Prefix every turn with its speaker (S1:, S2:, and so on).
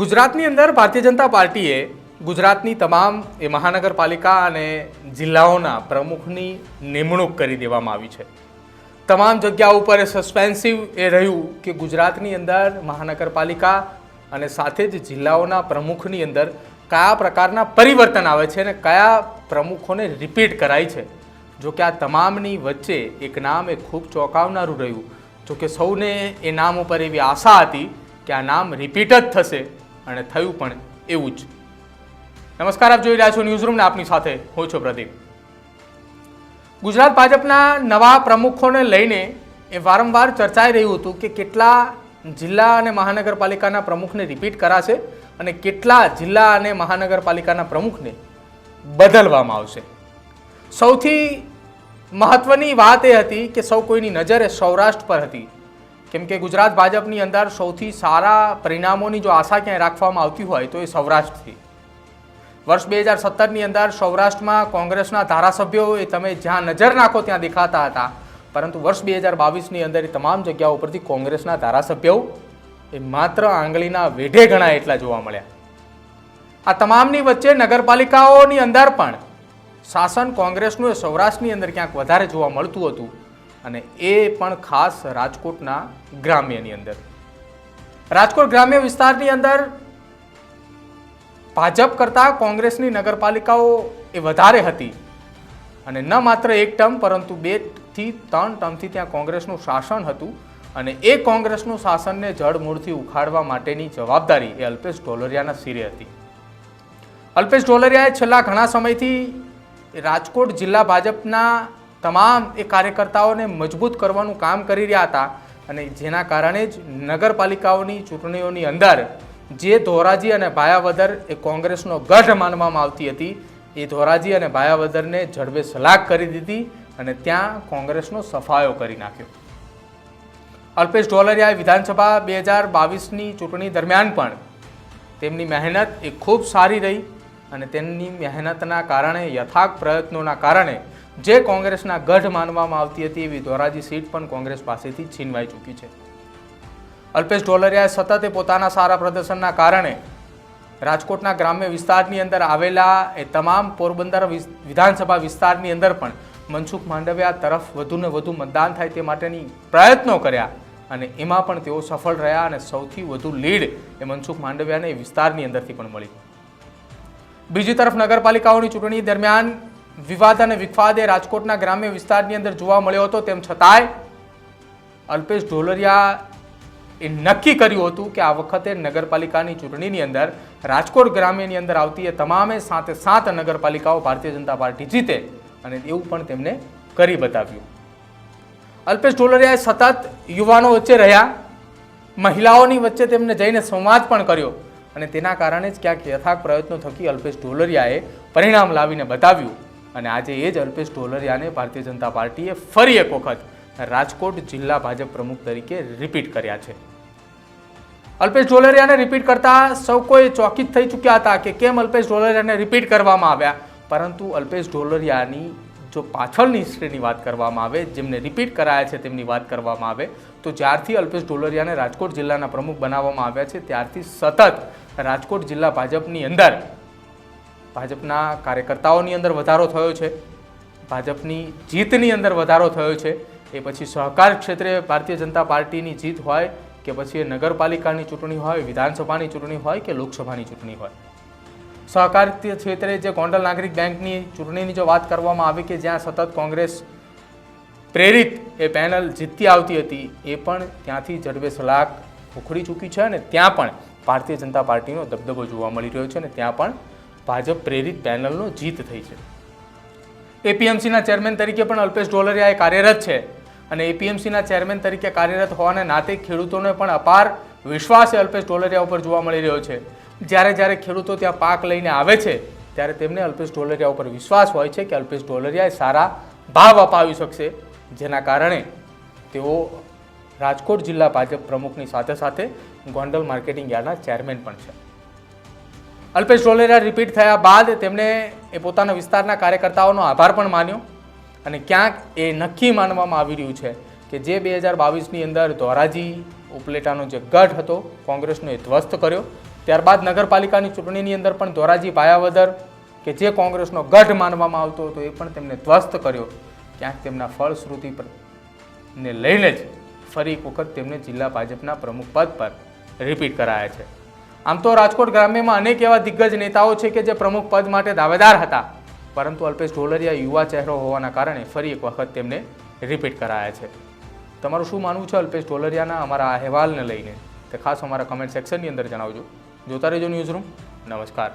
S1: ગુજરાતની અંદર ભારતીય જનતા પાર્ટીએ ગુજરાતની તમામ એ મહાનગરપાલિકા અને જિલ્લાઓના પ્રમુખની નિમણૂક કરી દેવામાં આવી છે. તમામ જગ્યા ઉપર સસ્પેન્સિવ એ રહ્યું કે ગુજરાતની અંદર મહાનગરપાલિકા અને સાથે જ જિલ્લાઓના પ્રમુખની અંદર કયા પ્રકારના પરિવર્તન આવે છે અને કયા પ્રમુખોને રિપીટ કરાય છે. જો કે આ તમામની વચ્ચે એક નામ એ ખૂબ ચોંકાવનારું રહ્યું. જો કે સૌને એ નામ ઉપર એવી આશા હતી કે આ નામ રિપીટ જ થશે. અને થયું પણ એવું જ. નમસ્કાર, આપ જોઈ રહ્યા છો ન્યૂઝરૂમને આપની સાથે હું છું પ્રદીપ. ગુજરાત ભાજપના નવા પ્રમુખોને લઈને એ વારંવાર ચર્ચાઈ રહ્યું હતું કે કેટલા જિલ્લા અને મહાનગરપાલિકાના પ્રમુખને રિપીટ કરાશે અને કેટલા જિલ્લા અને મહાનગરપાલિકાના પ્રમુખને બદલવામાં આવશે. સૌથી મહત્વની વાત એ હતી કે સૌ કોઈની નજર એ સૌરાષ્ટ્ર પર હતી. કેમ કે ગુજરાત ભાજપની અંદર સૌથી સારા પરિણામોની જો આશા ક્યાંય રાખવામાં આવતી હોય તો એ સૌરાષ્ટ્રથી. વર્ષ બે હજાર સત્તરની અંદર સૌરાષ્ટ્રમાં કોંગ્રેસના ધારાસભ્યો એ તમે જ્યાં નજર નાખો ત્યાં દેખાતા હતા. પરંતુ વર્ષ બે હજાર બાવીસની અંદર એ તમામ જગ્યાઓ ઉપરથી કોંગ્રેસના ધારાસભ્યો એ માત્ર આંગળીના વેઢે ગણાય એટલા જોવા મળ્યા. આ તમામની વચ્ચે નગરપાલિકાઓની અંદર પણ શાસન કોંગ્રેસનું એ સૌરાષ્ટ્રની અંદર ક્યાંક વધારે જોવા મળતું હતું. અને એ પણ ખાસ રાજકોટના ગ્રામ્યની અંદર. રાજકોટ ગ્રામ્ય વિસ્તારની અંદર ભાજપ કરતાં કોંગ્રેસની નગરપાલિકાઓ એ વધારે હતી. અને ન માત્ર એક ટર્મ, પરંતુ બેથી ત્રણ ટર્મથી ત્યાં કોંગ્રેસનું શાસન હતું. અને એ કોંગ્રેસનું શાસનને જડમૂળથી ઉખાડવા માટેની જવાબદારી એ અલ્પેશ ઢોલરિયાના સિરે હતી. અલ્પેશ ઢોલરિયાએ છેલ્લા ઘણા સમયથી રાજકોટ જિલ્લા ભાજપના તમામ એ કાર્યકર્તાઓને મજબૂત કરવાનું કામ કરી રહ્યા હતા અને જેના કારણે જ નગરપાલિકાઓની ચૂંટણીઓની અંદર જે ધોરાજી અને ભાયાવદર એ કોંગ્રેસનો ગઢ માનવામાં આવતી હતી, એ ધોરાજી અને ભાયાવદરને જડબે સલાક કરી દીધી અને ત્યાં કોંગ્રેસનો સફાયો કરી નાખ્યો. અલ્પેશ ઢોલરિયાએ વિધાનસભા બે હજાર બાવીસની ચૂંટણી દરમિયાન પણ તેમની મહેનત એ ખૂબ સારી રહી અને તેમની મહેનતના કારણે યથાર્થ પ્રયત્નોના કારણે જે કોંગ્રેસના ગઢ માનવામાં આવતી હતી એવી ધોરાજી સીટ પણ કોંગ્રેસ પાસેથી છીનવાઈ ચૂકી છે. અલ્પેશ ઢોલરિયાએ સતત પોતાના સારા પ્રદર્શનના કારણે રાજકોટના ગ્રામ્ય વિસ્તારની અંદર આવેલા એ તમામ પોરબંદર વિધાનસભા વિસ્તારની અંદર પણ મનસુખ માંડવિયા તરફ વધુને વધુ મતદાન થાય તે માટેની પ્રયત્નો કર્યા અને એમાં પણ તેઓ સફળ રહ્યા અને સૌથી વધુ લીડ એ મનસુખ માંડવિયાને એ વિસ્તારની અંદરથી પણ મળી. બીજી તરફ નગરપાલિકાઓની ચૂંટણી દરમિયાન વિવાદ અને વિખવાદ રાજકોટના ગ્રામ્ય વિસ્તારની અંદર જોવા મળ્યો હતો, તેમ છતાંય અલ્પેશ ઢોલરિયા એ નક્કી કર્યું હતું કે આ વખતે નગરપાલિકાની ચૂંટણીની અંદર રાજકોટ ગ્રામ્યની અંદર આવતી એ તમામે સાતે સાત નગરપાલિકાઓ ભારતીય જનતા પાર્ટી જીતે અને એવું પણ તેમને કરી બતાવ્યું. અલ્પેશ ઢોલરિયાએ સતત યુવાનો વચ્ચે રહ્યા, મહિલાઓની વચ્ચે તેમને જઈને સંવાદ પણ કર્યો અને તેના કારણે જ ક્યાંક યથાક પ્રયત્નો થકી અલ્પેશ ઢોલરિયાએ પરિણામ લાવીને બતાવ્યું. અને આજે એ જ અલ્પેશ ઢોલરિયાને ભારતીય જનતા પાર્ટીએ ફરી એક વખત રાજકોટ જિલ્લા ભાજપ પ્રમુખ તરીકે રિપીટ કર્યા છે. અલ્પેશ ઢોલરિયાને રિપીટ કરતા સૌ કોઈ ચોકિત થઈ ચૂક્યા હતા કે કેમ અલ્પેશ ઢોલરિયાને રિપીટ કરવામાં આવ્યા. પરંતુ અલ્પેશ ઢોલરિયાની જો પાછળની હિસ્ટ્રીની વાત કરવામાં આવે, જેમને રિપીટ કરાયા છે તેમની વાત કરવામાં આવે, તો જ્યારથી અલ્પેશ ઢોલરિયાને રાજકોટ જિલ્લાના પ્રમુખ બનાવવામાં આવ્યા છે, ત્યારથી સતત રાજકોટ જિલ્લા ભાજપની અંદર ભાજપના કાર્યકર્તાઓની અંદર વધારો થયો છે, ભાજપની જીતની અંદર વધારો થયો છે, એ પછી સહકાર ક્ષેત્રે ભારતીય જનતા પાર્ટીની જીત હોય કે પછી એ નગરપાલિકાની ચૂંટણી હોય, વિધાનસભાની ચૂંટણી હોય કે લોકસભાની ચૂંટણી હોય. સહકાર ક્ષેત્રે જે ગોંડલ નાગરિક બેંકની ચૂંટણીની જો વાત કરવામાં આવી કે જ્યાં સતત કોંગ્રેસ પ્રેરિત એ પેનલ જીતતી આવતી હતી, એ પણ ત્યાંથી જડબે સલાક ઉખડી ચૂકી છે અને ત્યાં પણ ભારતીય જનતા પાર્ટીનો દબદબો જોવા મળી રહ્યો છે અને ત્યાં પણ ભાજપ પ્રેરિત પેનલનો જીત થઈ છે. એપીએમસીના ચેરમેન તરીકે પણ અલ્પેશ ઢોલરિયા એ કાર્યરત છે અને એપીએમસીના ચેરમેન તરીકે કાર્યરત હોવાને નાતે ખેડૂતોને પણ અપાર વિશ્વાસ અલ્પેશ ઢોલરિયા ઉપર જોવા મળી રહ્યો છે. જ્યારે જ્યારે ખેડૂતો ત્યાં પાક લઈને આવે છે, ત્યારે તેમને અલ્પેશ ઢોલરિયા ઉપર વિશ્વાસ હોય છે કે અલ્પેશ ઢોલરિયા સારા ભાવ અપાવી શકશે. જેના કારણે તેઓ રાજકોટ જિલ્લા ભાજપ પ્રમુખની સાથે સાથે ગોંડલ માર્કેટિંગ યાર્ડના ચેરમેન પણ છે. અલ્પેશ ઢોલેરા રિપીટ થયા બાદ તેમણે એ પોતાના વિસ્તારના કાર્યકર્તાઓનો આભાર પણ માન્યો અને ક્યાંક એ નક્કી માનવામાં આવી રહ્યું છે કે જે બે હજાર બાવીસની અંદર ધોરાજી ઉપલેટાનો જે ગઢ હતો, કોંગ્રેસનો એ ધ્વસ્ત કર્યો. ત્યારબાદ નગરપાલિકાની ચૂંટણીની અંદર પણ ધોરાજી ભાયાવદર કે જે કોંગ્રેસનો ગઢ માનવામાં આવતો હતો એ પણ તેમને ધ્વસ્ત કર્યો. ક્યાંક તેમના ફળશ્રુતિ પર ને લઈને જ ફરી એક વખત તેમને જિલ્લા ભાજપના પ્રમુખ પદ પર રિપીટ કરાયા છે. આમ તો રાજકોટ ગ્રામ્યમાં અનેક એવા દિગ્ગજ નેતાઓ છે કે જે પ્રમુખ પદ માટે દાવેદાર હતા. પરંતુ અલ્પેશ ઢોલરિયા યુવા ચહેરો હોવાના કારણે ફરી એક વખત તેમને રિપીટ કરાયા છે. તમારું શું માનવું છે અલ્પેશ ઢોલરિયાના અમારા અહેવાલને લઈને? તે ખાસ અમારા કમેન્ટ સેક્શનની અંદર જણાવજો. જોતા રહેજો ન્યૂઝ રૂમ નમસ્કાર.